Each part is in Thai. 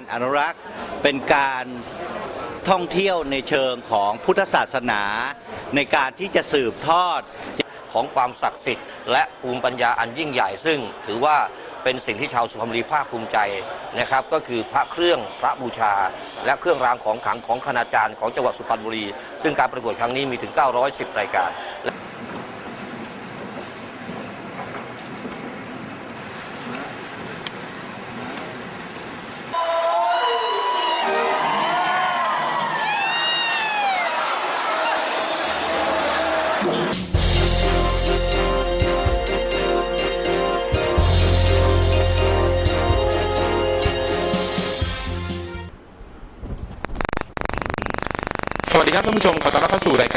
อนการอนุรักษ์ เป็นการท่องเที่ยวในเชิงของพุทธศาสนา ในการที่จะสืบทอดของความศักดิ์สิทธิ์และภูมิปัญญาอันยิ่งใหญ่ซึ่งถือว่าเป็นสิ่งที่ชาวสุพรรณบุรีภาคภูมิใจนะครับ ก็คือพระเครื่องพระบูชา และเครื่องรางของขลังของคณาจารย์ของจังหวัดสุพรรณบุรี ซึ่งการประกวดครั้งนี้มีถึง 910 รายการ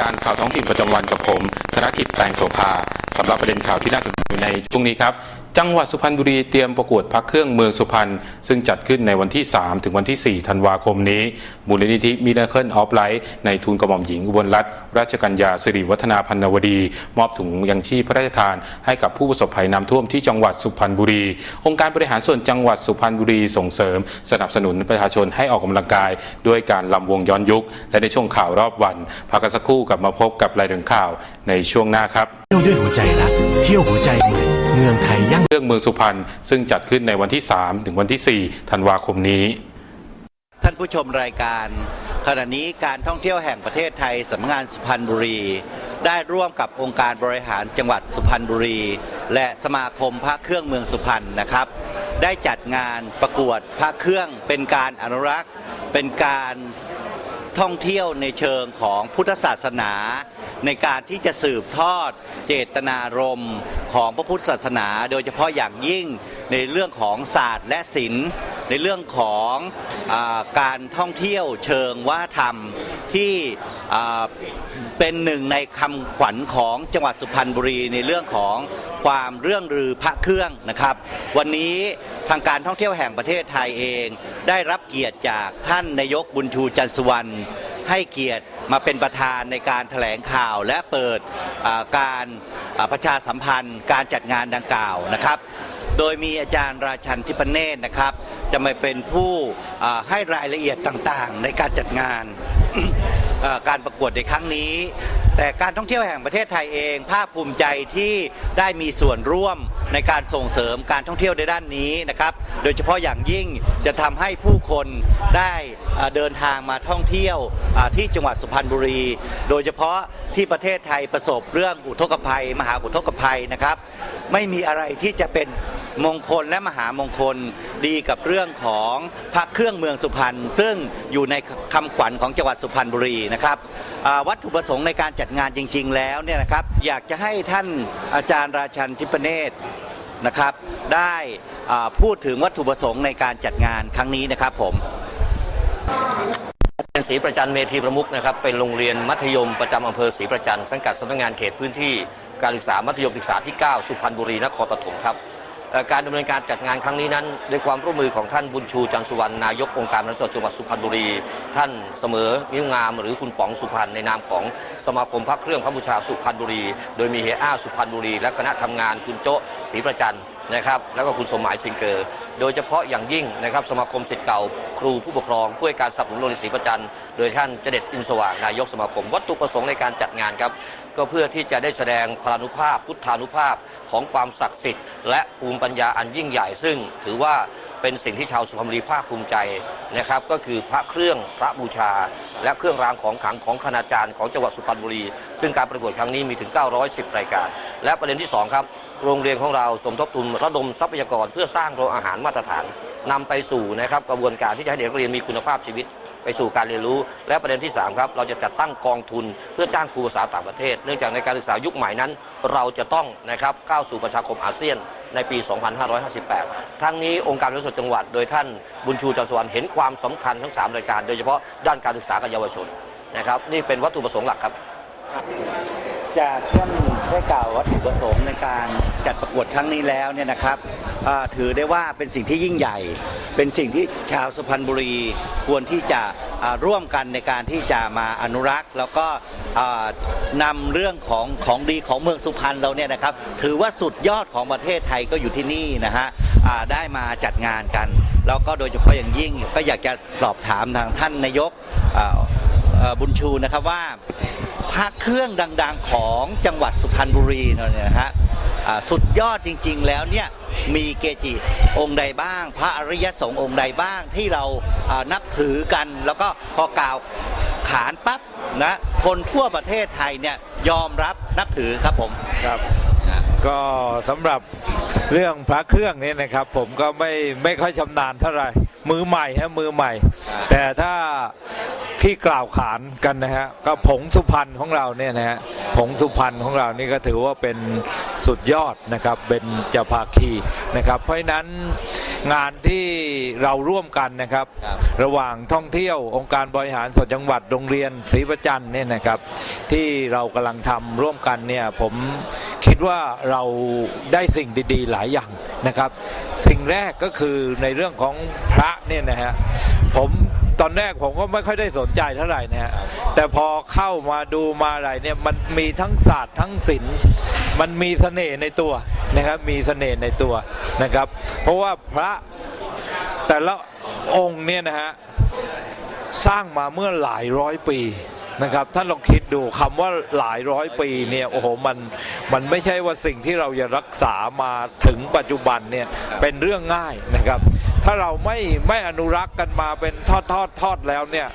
การข่าวท้องถิ่นประจำวันกับผมธนกิจแตงโสภาสำหรับประเด็นข่าวที่น่าสนใจในช่วงนี้ครับ จังหวัดสุพรรณบุรีเตรียมประกวดพักเครื่องเมืองสุพรรณซึ่งจัดขึ้นในวันที่ 3 ถึงวันที่ 4 ธันวาคมนี้ มูลนิธิมิราเคิลออฟไลท์ในทุนกระหม่อมหญิงอุบลรัตน์ราชกัญญาสิริวัฒนาพันนวดี มอบถุงยังชีพพระราชทาน ให้กับผู้ประสบภัยน้ำท่วมที่จังหวัดสุพรรณบุรี องค์การบริหารส่วนจังหวัดสุพรรณบุรีส่งเสริม สนับสนุนประชาชนให้ออกกำลังกาย ด้วยการลำวงย้อนยุค และในช่วงข่าวรอบวันพักกันสักครู่กลับมาพบกับรายเดือนข่าวในช่วงหน้าครับเที่ยวด้วยหัวใจรักเที่ยวหัวใจเมือง เมืองไทยยั่งเรื่องเมืองสุพรรณซึ่งจัดขึ้นในวันที่ 3 ถึงวันที่ 4 ธันวาคมนี้ ท่านผู้ชมรายการ ขณะนี้การท่องเที่ยวแห่งประเทศไทยสำนักงานสุพรรณบุรี ได้ร่วมกับองค์การบริหารจังหวัดสุพรรณบุรี และสมาคมพระเครื่องเมืองสุพรรณนะครับ ได้จัดงานประกวดพระเครื่องเป็นการอนุรักษ์ เป็นการท่องเที่ยวในเชิงของพุทธศาสนา ในการที่จะสืบทอดเจตนารมณ์ของพระพุทธศาสนา โดยเฉพาะอย่างยิ่งในเรื่องของศาสตร์และศิลป์ ในเรื่องของอาการท่องเที่ยวเชิงวัฒนธรรมที่เป็นหนึ่งในคำขวัญของจังหวัดสุพรรณบุรีในเรื่องของความเรื่องรือพระเครื่องนะครับ วันนี้ทางการท่องเที่ยวแห่งประเทศไทยเอง ได้รับเกียรติจากท่านนายกบุญชูจันทร์สุวรรณให้เกียรติ มาเป็นประธานในการแถลงข่าวและเปิดการประชาสัมพันธ์ การจัดงานดังกล่าวนะครับ โดยมีอาจารย์ราชันทิพเนตนะครับ จะมาเป็นผู้ให้รายละเอียดต่างๆ ในการจัดงานการประกวดในครั้งนี้ แต่การท่องเที่ยวแห่งประเทศไทยเอง ภาคภูมิใจที่ได้มีส่วนร่วม ในการส่งเสริมการท่องเที่ยวในด้านนี้นะครับ โดยเฉพาะอย่างยิ่งจะทำให้ผู้คนได้เดินทางมาท่องเที่ยวที่จังหวัดสุพรรณบุรี โดยเฉพาะที่ประเทศไทยประสบเรื่องอุทกภัย มหาอุทกภัยนะครับ ไม่มีอะไรที่จะเป็น มงคลและมหามงคลดีกับเรื่องของพระเครื่องเมืองสุพรรณซึ่งอยู่ในคำขวัญของจังหวัดสุพรรณบุรีนะครับวัตถุประสงค์ในการจัดงานจริง ๆ แล้วเนี่ยนะครับอยากจะให้ท่านอาจารย์ราชันทิพเนตรนะครับได้พูดถึงวัตถุประสงค์ในการจัดงานครั้งนี้นะครับผมเป็นศรีประจันเมธีประมุขนะครับเป็นโรงเรียนมัธยมประจำอำเภอศรีประจันสังกัดสำนักงานเขตพื้นที่การศึกษามัธยมศึกษาที่ 9 สุพรรณบุรีนครปฐมครับ การดำเนินการจัดงานครั้งนี้นั้นด้วยความร่วมมือของท่านบุญชูจันสุวรรณนายกองค์การบริหารส่วนจังหวัดสุพรรณบุรี ท่านเสมอนิ้วงามหรือคุณป๋องสุพรรณในนามของสมาคมพระเครื่องพระบูชาสุพรรณบุรี โดยมีเฮียอ้าสุพรรณบุรี และคณะทำงานคุณโจศรีประจันนะครับแล้วก็คุณสมหมายสิงเกอร์ โดยเฉพาะอย่างยิ่งนะครับสมาคมสิทธิ์เก่า ครูผู้ปกครองผู้ให้การสนับสนุนโรงเรียนศรีประจัน โดยท่านเจเด็ดอินสว่างนายกสมาคม วัตถุประสงค์ในการจัดงานครับ ก็เพื่อที่จะได้แสดงพลานุภาพ พุทธานุภาพของความศักดิ์สิทธิ์และภูมิปัญญาอันยิ่งใหญ่ซึ่ง ถือว่าเป็นสิ่งที่ชาวสุพรรณบุรีภาคภูมิใจนะครับ ก็คือพระเครื่องพระบูชา และเครื่องรางของขลังของคณาจารย์ของจังหวัดสุพรรณบุรี ซึ่งการประกวดครั้งนี้มีถึง 910 รายการ และประเด็นที่ 2 ครับ โรงเรียนของเราสมทบทุนระดมทรัพยากรเพื่อสร้างโรงอาหารมาตรฐานนำไปสู่นะครับกระบวนการที่จะให้เด็กเรียนมีคุณภาพชีวิต ไปสู่การเรียนรู้ และประเด็นที่ 3 ครับ เราจะจัดตั้งกองทุนเพื่อจ้างครูภาษาต่างประเทศ เนื่องจากในการศึกษายุคใหม่นั้น เราจะต้องนะครับก้าวสู่ประชาคมอาเซียนในปี 2558 ทั้งนี้องค์การบริษัทจังหวัด โดยท่านบุญชูจันทร์สวรรค์เห็นความสำคัญทั้ง 3 รายการ โดยเฉพาะด้านการศึกษากับเยาวชนนะครับนี่เป็นวัตถุประสงค์หลักครับ จากท่านได้กล่าววัตถุประสงค์ในการจัดประกวดครั้งนี้แล้วเนี่ยนะครับถือได้ว่าเป็นสิ่งที่ยิ่งใหญ่ เป็นสิ่งที่ชาวสุพรรณบุรีควรที่จะร่วมกันในการที่จะมาอนุรักษ์ แล้วก็อ่านำเรื่องของของดีของเมืองสุพรรณเราเนี่ยนะครับ ถือว่าสุดยอดของประเทศไทยก็อยู่ที่นี่นะฮะได้มาจัดงานกัน แล้วก็โดยเฉพาะอย่างยิ่งก็อยากจะสอบถามทางท่านนายกบุญชูนะครับว่า พระเครื่องดัง ๆของจังหวัดสุพรรณบุรีเนี่ยนะฮะอ่าสุดยอดจริง ๆ แล้วเนี่ยมีเกจิองค์ใดบ้าง พระอริยสงฆ์องค์ใดบ้างที่เราอ่านับถือกัน แล้วก็พอกล่าวขานปั๊บนะคนทั่วประเทศไทยเนี่ยยอมรับนับถือครับผมครับก็สำหรับเรื่องพระเครื่องนี้นะครับ ผมก็ไม่ไม่ค่อยชำนาญเท่าไหร่มือใหม่ฮะมือใหม่อ่าแต่ถ้า ที่กล่าวขานกันนะฮะก็ผงสุพรรณของเราเนี่ยนะฮะผงสุพรรณของเรานี่ก็ถือว่าเป็นสุดยอดนะครับเป็นจาภาคีนะครับ เพราะฉะนั้นงานที่เราร่วมกันนะครับครับ ระหว่างท่องเที่ยวองค์การบริหารส่วนจังหวัดโรงเรียนศรีประจันเนี่ยนะครับ ที่เรากำลังทำร่วมกันเนี่ยผมคิดว่าเราได้สิ่งดีๆหลายอย่างนะครับ สิ่งแรกก็คือในเรื่องของพระเนี่ยนะฮะผม ตอนแรกผมก็ไม่ค่อยได้สนใจเท่าไหร่นะฮะแต่พอเข้ามาดูมาอะไรเนี่ยมันมีทั้งศาสตร์ทั้งศิลป์มันมีเสน่ห์ในตัวนะครับมีเสน่ห์ในตัวนะครับ เพราะว่าพระแต่ละองค์เนี่ยนะฮะสร้างมาเมื่อหลายร้อยปีนะครับท่านลองคิดดูคำว่าหลายร้อยปีเนี่ยโอ้โหมันมันไม่ใช่ว่าสิ่งที่เราจะรักษามาถึงปัจจุบันเนี่ยเป็นเรื่องง่ายนะครับ ถ้าเราไม่ไม่อนุรักษ์กันมาเป็น อดทอดทอดแล้วเนี่ย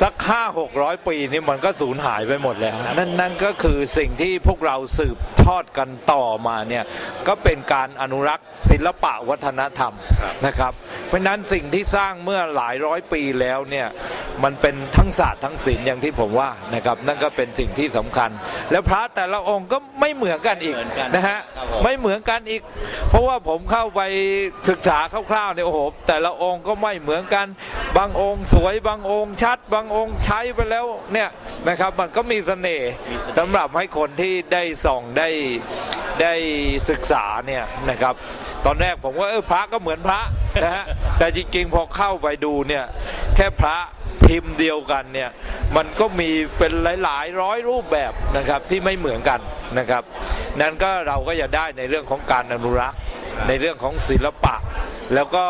สักห้าหกร้อยปีนี่มันก็สูญหายไปหมดแล้วนั่นนั่นก็คือสิ่งที่พวกเราสืบทอดกันต่อมาเนี่ยก็เป็นการอนุรักษ์ศิลปะวัฒนธรรมนะครับ เพราะฉะนั้นสิ่งที่สร้างเมื่อหลายร้อยปีแล้วเนี่ย มันเป็นทั้งศาสตร์ทั้งศิลป์อย่างที่ผมว่านะครับ นั่นก็เป็นสิ่งที่สำคัญ แล้วพระแต่ละองค์ก็ไม่เหมือนกันอีกเหมือนกันนะฮะครับผมไม่เหมือนกันอีก เพราะว่าผมเข้าไปศึกษาคร่าวๆเนี่ยโอ้โหแต่ละองค์ก็ไม่เหมือนกัน บางองค์สวยบางองค์ชัด บางองค์ใช้ไปแล้วเนี่ยนะครับ มันก็มีเสน่ห์มีเสน่ห์สำหรับให้คนที่ได้ส่องได้ได้ศึกษาเนี่ยนะครับ ตอนแรกผมว่าเออพระก็เหมือนพระนะฮะแต่จริงๆพอเข้าไปดูเนี่ยแค่พระ พิมพ์เดียวกันเนี่ยมันก็มีเป็นหลายๆร้อยรูปแบบนะครับที่ไม่เหมือนกันนะครับ นั่นก็เราก็จะได้ในเรื่องของการอนุรักษ์ ในเรื่องของศิลปะ แล้วก็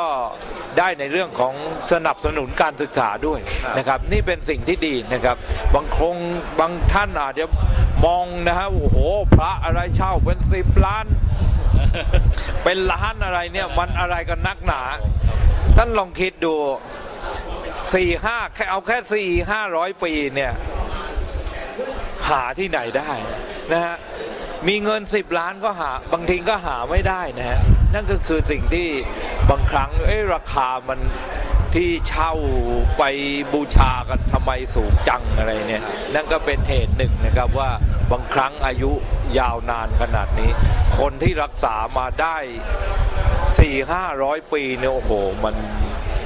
ได้ในเรื่องของสนับสนุนการศึกษาด้วยนะครับ นี่เป็นสิ่งที่ดีนะครับ บางคงบางท่านอาจจะมองนะฮะโอ้โห พระอะไรเช่าเป็นสิบล้าน เป็นล้านอะไรเนี่ยมันอะไรกันนักหนา ท่านลองคิดดู สี่ห้าแค่เอาแค่สี่ห้าร้อยปีเนี่ย หาที่ไหนได้นะฮะมีเงิน 10 ล้านก็หาบางทีก็หาไม่ได้นะฮะนั่นก็คือสิ่งที่บางครั้งเอ้ราคามันที่เช่าไปบูชากันทำไมสูงจังอะไรเนี่ย นั่นก็เป็นเหตุหนึ่งนะครับว่าบางครั้งอายุยาวนานขนาดนี้ คนที่รักษามาได้สี่ห้าร้อยปีเนี่ยโอ้โหมัน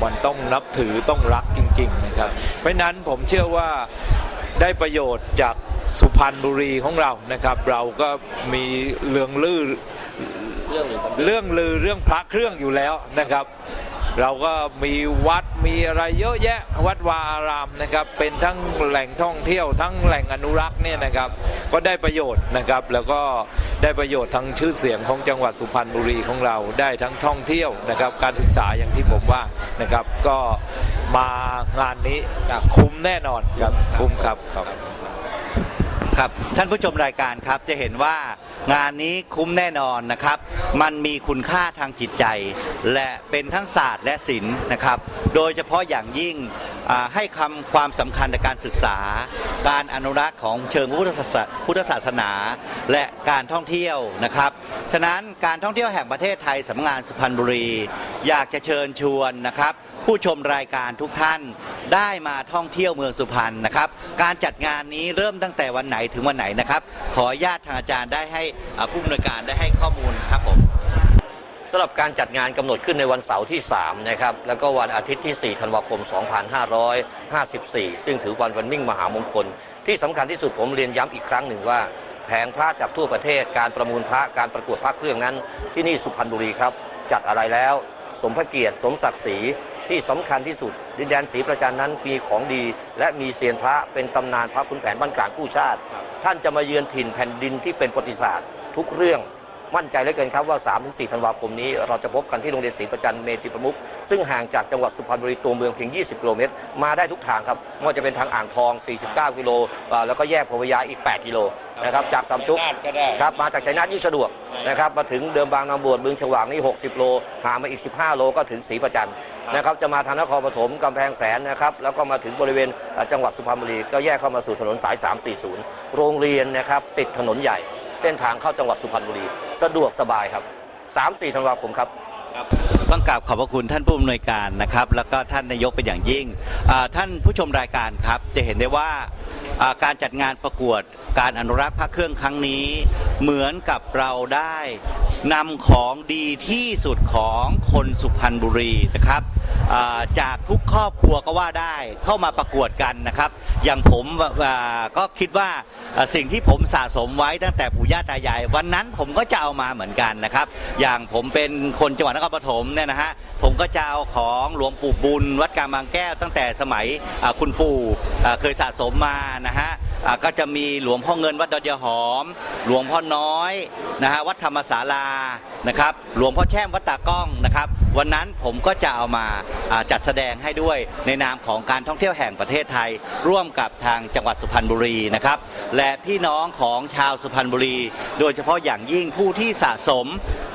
มันต้องนับถือต้องรักจริง ๆ นะครับ เพราะฉะนั้นผมเชื่อว่าได้ประโยชน์จากสุพรรณบุรีของเรานะครับ เราก็มีเรื่องลือเรื่องหรือเรื่องลือเรื่องพระเครื่องอยู่แล้วนะครับ เราก็มีวัดมีอะไรเยอะแยะวัดวาอารามนะครับ เป็นทั้งแหล่งท่องเที่ยวทั้งแหล่งอนุรักษ์เนี่ยนะครับ ก็ได้ประโยชน์นะครับแล้วก็ ได้ประโยชน์ทั้งชื่อเสียงของจังหวัดสุพรรณบุรีของเราได้ทั้งท่องเที่ยวนะครับ การศึกษาอย่างที่ผมว่านะครับ ก็มางานนี้คุ้มแน่นอนครับคุ้มครับครับครับท่านผู้ชมรายการครับจะเห็นว่างานนี้คุ้มแน่นอนนะครับ มันมีคุณค่าทางจิตใจ และเป็นทั้งศาสตร์และศิลป์นะครับ โดยเฉพาะอย่างยิ่งอ่า ให้คำความสำคัญในการศึกษา การอนุรักษ์ของเชิงพุทธศาสพุทธศาสนา และการท่องเที่ยวนะครับ ฉะนั้นการท่องเที่ยวแห่งประเทศไทยสำนักงานสุพรรณบุรี อยากจะเชิญชวนนะครับ ผู้ชมรายการทุกท่านได้มาท่องเที่ยวเมืองสุพรรณนะครับ การจัดงานนี้เริ่มตั้งแต่วันไหนถึงวันไหนนะครับ ขออนุญาตทางอาจารย์ได้ให้ผู้อำนวยการได้ให้ข้อมูลครับผม สำหรับการจัดงานกำหนดขึ้นในวันเสาร์ที่ 3 นะครับ แล้วก็วันอาทิตย์ที่ 4 ธันวาคม 2554 ซึ่งถือวันวันมิ่งมหามงคล ที่สำคัญที่สุดผมเรียนย้ำอีกครั้งหนึ่งว่า แผงพระจากทั่วประเทศ การประมูลพระ การประกวดพระเครื่องนั้น ที่นี่สุพรรณบุรีครับ จัดอะไรแล้ว สมพระเกียรติ สมศักดิ์ศรี ที่สำคัญที่สุด ดินแดนศรีประจันนั้นมีของดี และมีเซียนพระ เป็นตำนานพระขุนแผนบ้านกลางกู้ชาติ ท่านจะมาเยือนถิ่นแผ่นดินที่เป็นประวัติศาสตร์ ทุกเรื่อง มั่นใจเหลือเกินครับว่า 3-4 ธันวาคมนี้ เราจะพบกันที่โรงเรียนศรีประจันเมธีประมุขซึ่งห่างจากจังหวัดสุพรรณบุรีตัวเมืองเพียง 20 กิโลเมตร มาได้ทุกทางครับไม่ว่าจะเป็นทางอ่างทอง 49 กิโลอ่าแล้วก็แยกพญายาอีก 8 กิโลนะครับจากสามชุกครับมาจากชัยนาทยิ่งสะดวกนะครับมาถึงเดิมบางนางบวชบึงฉวางนี่ 60 โลห่างมาอีก 15 โลก็ถึงศรีประจันนะครับจะมาทางนครปฐมกำแพงแสนนะครับแล้วก็มาถึงบริเวณอ่าจังหวัดสุพรรณบุรีก็แยกเข้ามาสู่ถนนสาย 340 โรงเรียนนะครับติดถนนใหญ่เส้นทางเข้าจังหวัดสุพรรณบุรี สะดวกสบายครับ 3-4ธันวาคมครับ ต้องกราบขอบพระคุณท่านผู้อำนวยการนะครับ แล้วก็ท่านนายกเป็นอย่างยิ่งอ่าท่านผู้ชมรายการครับจะเห็นได้ว่าอ่าการจัดงานประกวดการอนุรักษ์พระเครื่องครั้งนี้ เหมือนกับเราได้นำของดีที่สุดของคนสุพรรณบุรีนะครับ จากทุกครอบครัวก็ว่าได้เข้ามาประกวดกันนะครับ อย่างผมก็คิดว่าสิ่งที่ผมสะสมไว้ตั้งแต่ปู่ย่าตายาย วันนั้นผมก็จะเอามาเหมือนกันนะครับ อย่างผมเป็นคนจังหวัดนครปฐมเนี่ยนะฮะผมก็จะเอาของหลวงปู่บุญ วัดกลางบางแก้ว ตั้งแต่สมัยคุณปู่เคยสะสมมานะฮะก็จะมีหลวงพ่อเงินวัดดอนยหอม หลวงพ่อน้อยนะฮะวัดธรรมศาลานะครับหลวงพ่อแช่มวัดตากล้องนะครับ วันนั้นผมก็จะเอามาจัดแสดงให้ด้วยในนามของการท่องเที่ยวแห่งประเทศไทย ร่วมกับทางจังหวัดสุพรรณบุรีนะครับและพี่น้องของชาวสุพรรณบุรี โดยเฉพาะอย่างยิ่งผู้ที่สะสม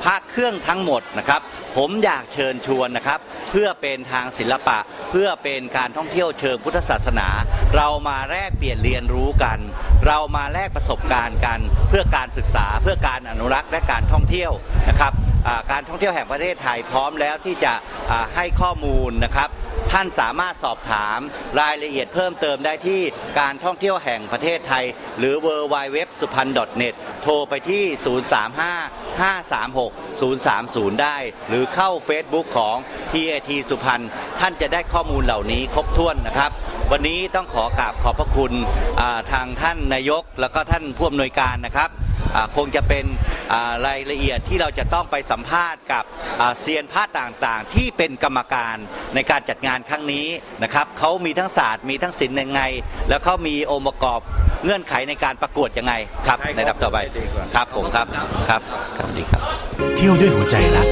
พระเครื่องทั้งหมดนะครับ ผมอยากเชิญชวนนะครับ เพื่อเป็นทางศิลปะ เพื่อเป็นการท่องเที่ยวเชิงพุทธศาสนา เรามาแลกเปลี่ยนเรียนรู้กัน เรามาแลกประสบการณ์กัน เพื่อการศึกษาเพื่อการอนุรักษ์และการท่องเที่ยวนะครับ การท่องเที่ยวแห่งประเทศไทยพร้อมแล้วที่จะให้ข้อมูลนะครับ ท่านสามารถสอบถามรายละเอียดเพิ่มเติมได้ที่การท่องเที่ยวแห่งประเทศไทย หรือ w w w s u p a n net โทรไปที่ 035-536-030 ได้ หรือเข้า Facebook ของ TAT สุพรรณท่านจะได้ข้อมูลเหล่านี้ครบถ้วนนะครับ วันนี้ต้องขอกราบขอบพระคุณทางท่านนายกแล้วก็ท่านผู้อำนวยการนะครับ คงจะเป็นอ่ารายละเอียดที่เราจะต้องไปสัมภาษณ์กับอ่าเซียนผ้าต่างๆ ที่เป็นกรรมการในการจัดงานครั้งนี้นะครับเขามีทั้งศาสตร์มีทั้งศิลป์ยังไง แล้วเขามีองค์ประกอบเงื่อนไขในการประกวดยังไงครับในลำดับต่อไปครับผมครับครับครับสวัสดีครับ เที่ยวด้วยหัวใจรัก